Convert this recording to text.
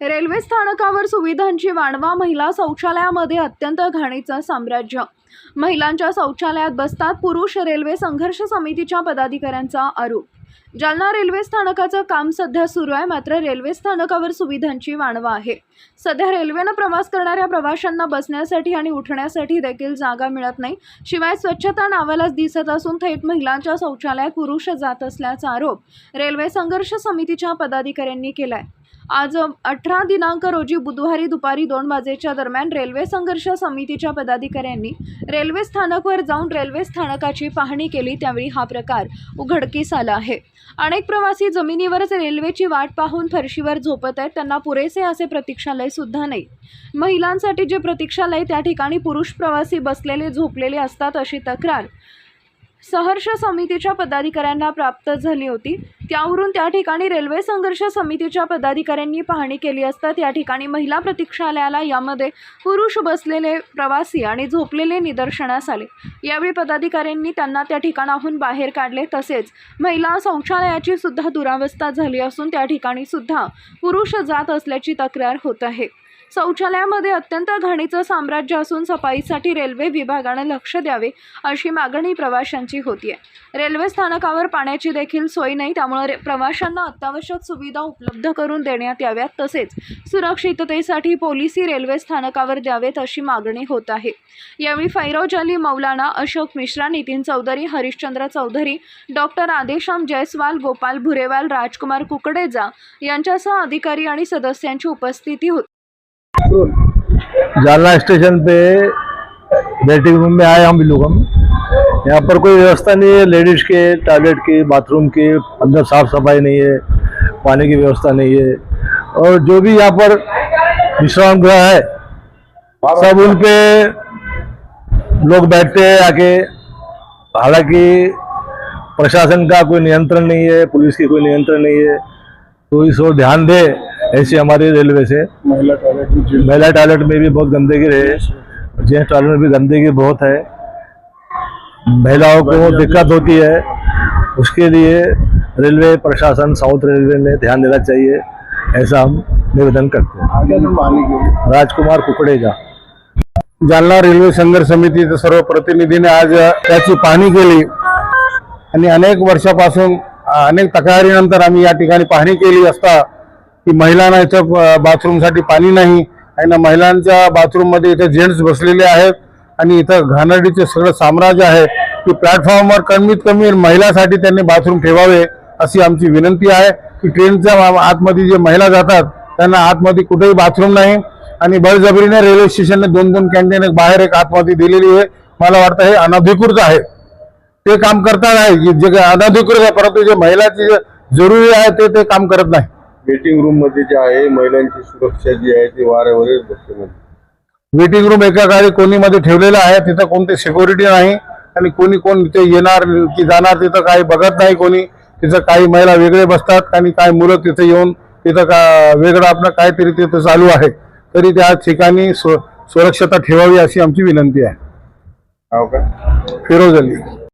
Railway स्थानकावर सुविधांची वाणवा महिला शौचालयामध्ये अत्यंत घाणीचं साम्राज्य. महिलांच्या शौचालयात बसतात पुरुष रेल्वे संघर्ष समितीच्या पदाधिकाऱ्यांचा आरोप. जालना रेल्वे स्थानकाचं काम सध्या सुरू आहे मात्र रेल्वे स्थानकावर सुविधांची वाणवा आहे. सध्या रेल्वेनं प्रवास करणाऱ्या प्रवाशांना बसण्यासाठी आणि उठण्यासाठी देखील जागा मिळत नाही. शिवाय स्वच्छता नावालाच दिसत असून थेट महिलांच्या शौचालयात पुरुष जात असल्याचा आरोप रेल्वे संघर्ष समितीच्या पदाधिकाऱ्यांनी केलाय. आज अठरा दिनांक रोजी बुधवारी दुपारी दोन वाजेच्या दरम्यान रेल्वे संघर्ष समितीच्या पदाधिकाऱ्यांनी रेल्वे स्थानकवर जाऊन रेल्वे स्थानकाची पाहणी केली. त्यावेळी हा प्रकार उघडकीस आला आहे. अनेक प्रवासी जमिनीवरच रेल्वेची वाट पाहून फरशीवर झोपत आहेत. त्यांना पुरेसे असे प्रतीक्षालय सुद्धा नाही. महिलांसाठी जे प्रतीक्षालय त्या ठिकाणी पुरुष प्रवासी बसलेले झोपलेले असतात अशी तक्रार सहर्ष समितीच्या पदाधिकाऱ्यांना प्राप्त झाली होती. त्यावरून त्या ठिकाणी रेल्वे संघर्ष समितीच्या पदाधिकाऱ्यांनी पाहणी केली असता त्या ठिकाणी महिला प्रतीक्षालयाला यामध्ये पुरुष बसलेले प्रवासी आणि झोपलेले निदर्शनास आले. यावेळी पदाधिकाऱ्यांनी त्यांना त्या ठिकाणाहून बाहेर काढले. तसेच महिला शौचालयाची सुद्धा दुरावस्था झाली असून त्या ठिकाणी सुद्धा पुरुष जात असल्याची तक्रार होत आहे. शौचालयामध्ये अत्यंत घाणीचं साम्राज्य असून सफाईसाठी रेल्वे विभागानं लक्ष द्यावे अशी मागणी प्रवाशांची होती आहे रेल्वे स्थानकावर पाण्याची देखील सोय नाही त्यामुळे रे- प्रवाशांना अत्यावश्यक सुविधा उपलब्ध करून देण्यात याव्यात तसेच सुरक्षिततेसाठी पोलिसी रेल्वे स्थानकावर द्यावेत अशी मागणी होत आहे. यावेळी फैरोज अली मौलाना अशोक मिश्रा नितीन चौधरी हरिश्चंद्र चौधरी डॉक्टर आदेशाम जयस्वाल गोपाल भुरेवाल राजकुमार कुकडेजा यांच्यासह अधिकारी आणि सदस्यांची उपस्थिती होती. जालना स्टेशन पे वेटिंग रूम में आए हम लोग हम। यहाँ पर कोई व्यवस्था नहीं है, लेडीज़ के, टॉयलेट की, बाथरूम की, अंदर साफ़ सफ़ाई नहीं है, पानी की व्यवस्था नहीं है। और जो भी यहाँ पर विश्राम गृह है, सब उन पे लोग बैठते हैं आके। हालाँकि प्रशासन का कोई नियंत्रण नहीं है, पुलिस की कोई नियंत्रण नहीं है तो इस ओर ध्यान दे। ऐसी हमारी रेलवे से। महिला टॉयलेट में महिला टॉयलेट में भी बहुत गंदगी रहे। जेंट्स टॉयलेट में भी गंदगी बहुत है। महिलाओं को दिक्कत होती है। उसके लिए रेलवे प्रशासन साउथ रेलवे ने ध्यान देना चाहिए। ऐसा हम निवेदन करते हैं। के लिए। राजकुमार कुकड़ेजा। जालना रेल्वे संघर्ष समितीच्या सर्व प्रतिनिधीने आज त्याची पाहणी केली आणि अनेक वर्षापासून अनेक तक्रारीनंतर आम्ही या ठिकाणी पाहणी केली असता की महिलांना इथं बाथरूमसाठी पाणी नाही आणि महिलांच्या बाथरूममध्ये इथं जेंट्स बसलेले आहेत आणि इथं घाणेरडीचे सगळं साम्राज्य आहे. की प्लॅटफॉर्मवर कमीत कमी महिलासाठी त्यांनी बाथरूम ठेवावे अशी आमची विनंती आहे. की ट्रेनच्या आतमध्ये जे महिला जातात त्यांना आतमध्ये कुठेही बाथरूम नाही आणि बळजबरीने रेल्वे स्टेशनने दोन दोन कॅन्टीन एक बाहेर एक आतमध्ये दिलेली आहे. मला वाटतं हे अनधिकृत आहे. ते काम करतात आहे. जे काही अनधिकृत आहे परंतु जे महिलाची जे जरुरी आहे ते ते काम करत नाही. वेटिंग रूममध्ये जे आहे महिलांची सुरक्षा जी आहे ती म्हणजे वेटिंग रूम एका गाडी कोणीमध्ये ठेवलेलं आहे तिथं कोणती सिक्युरिटी नाही आणि कोणी कोण तिथे येणार की जाणार तिथं काही बघत नाही कोणी. तिथं काही महिला वेगळे बसतात आणि काही मुलं तिथे येऊन तिथं का वेगळं आपलं काहीतरी तिथं चालू आहे. तरी त्या ठिकाणी सुरक्षता ठेवावी अशी आमची विनंती आहे. हो का? फिरोज अली.